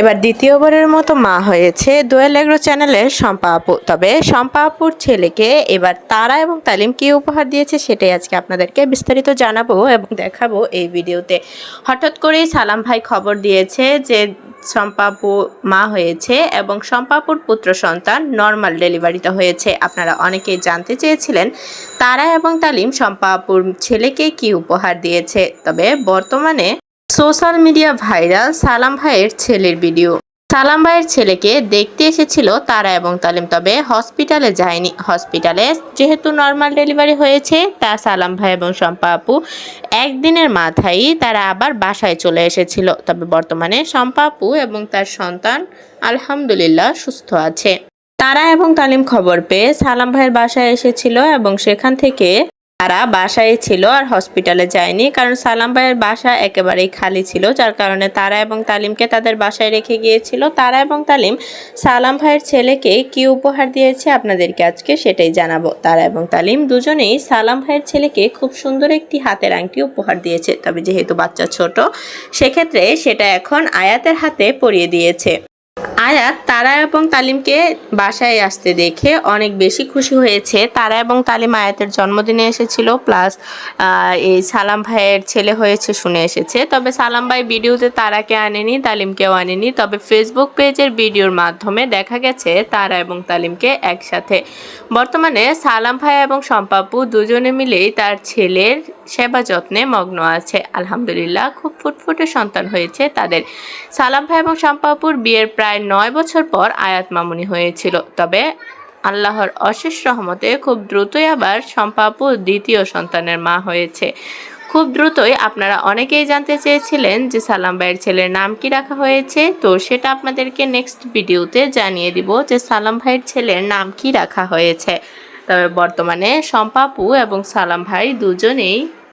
এবার দ্বিতীয়বারের মতো মা হয়েছে দোয়েল এগ্রো চ্যানেলের শম্পা আপু। তবে শম্পা আপুর ছেলেকে এবার তারা এবং তালিম কি উপহার দিয়েছে সেটাই আজকে আপনাদেরকে বিস্তারিত জানাব এবং দেখাবো এই ভিডিওতে। হঠাৎ করেই সালাম ভাই খবর দিয়েছে যে শম্পাপু মা হয়েছে এবং শম্পাপুর পুত্র সন্তান নর্মাল ডেলিভারিতে হয়েছে। আপনারা অনেকেই জানতে চেয়েছিলেন তারা এবং তালিম শম্পাপুর ছেলেকে কি উপহার দিয়েছে। তবে বর্তমানে সোশ্যাল মিডিয়া ভাইরাল সালাম ভাইয়ের ছেলের ভিডিও। সালাম ভাইয়ের ছেলেকে দেখতে এসেছিল তারা এবং তালিম, তবে হসপিটালে যায়নি। হসপিটালে যেহেতু নর্মাল ডেলিভারি হয়েছে, তা সালাম ভাই এবং শম্পা আপু একদিনের মাথায় তারা আবার বাসায় চলে এসেছিল। তবে বর্তমানে শম্পা আপু এবং তার সন্তান আলহামদুলিল্লাহ সুস্থ আছে। তারা এবং তালিম খবর পেয়ে সালাম ভাইয়ের বাসায় এসেছিল এবং সেখান থেকে তারা বাসায় ছিল আর হসপিটালে যায়নি। কারণ সালাম ভাইয়ের বাসা একেবারেই খালি ছিল, যার কারণে তারা এবং তালিমকে তাদের বাসায় রেখে গিয়েছিল। তারা এবং তালিম সালাম ভাইয়ের ছেলেকে কি উপহার দিয়েছে আপনাদেরকে আজকে সেটাই জানাব। তারা এবং তালিম দুজনেই সালাম ভাইয়ের ছেলেকে খুব সুন্দর একটি হাতের আংটি উপহার দিয়েছে। তবে যেহেতু বাচ্চা ছোট, সেক্ষেত্রে সেটা এখন আয়াতের হাতে পরিয়ে দিয়েছে। আয়াত তারা এবং তালিমকে বাসায় আসতে দেখে অনেক বেশি খুশি হয়েছে। তারা এবং তালিম আয়াতের জন্মদিনে এসেছিল প্লাস এই সালাম ভাইয়ের ছেলে হয়েছে শুনে এসেছে। তবে সালাম ভাই ভিডিওতে তারাকে আনেনি, তালিমকেও আনেনি। তবে ফেসবুক পেজের ভিডিওর মাধ্যমে দেখা গেছে তারা এবং তালিমকে একসাথে। বর্তমানে সালাম ভাই এবং সম্পাপু দুজনে মিলেই তার ছেলের সেবা যত্নে মগ্ন আছে। আলহামদুলিল্লাহ, খুব ফুটফুটে সন্তান হয়েছে তাদের। সালাম ভাই এবং সম্পাপুর বিয়ের প্রায় নয় বছর পর আয়াত মামুনি হয়েছিল। তবে আল্লাহর অশেষ রহমতে খুব দ্রুতই আবার সম্পাপু দ্বিতীয় সন্তানের মা হয়েছে। খুব দ্রুতই আপনারা অনেকেই জানতে চেয়েছিলেন যে সালাম ভাইয়ের ছেলের নাম কি রাখা হয়েছে। তো সেটা আপনাদেরকে নেক্সট ভিডিওতে জানিয়ে দিব যে সালাম ভাইয়ের ছেলের নাম কি রাখা হয়েছে। তবে বর্তমানে সম্পাপু এবং সালাম ভাই দুজনেই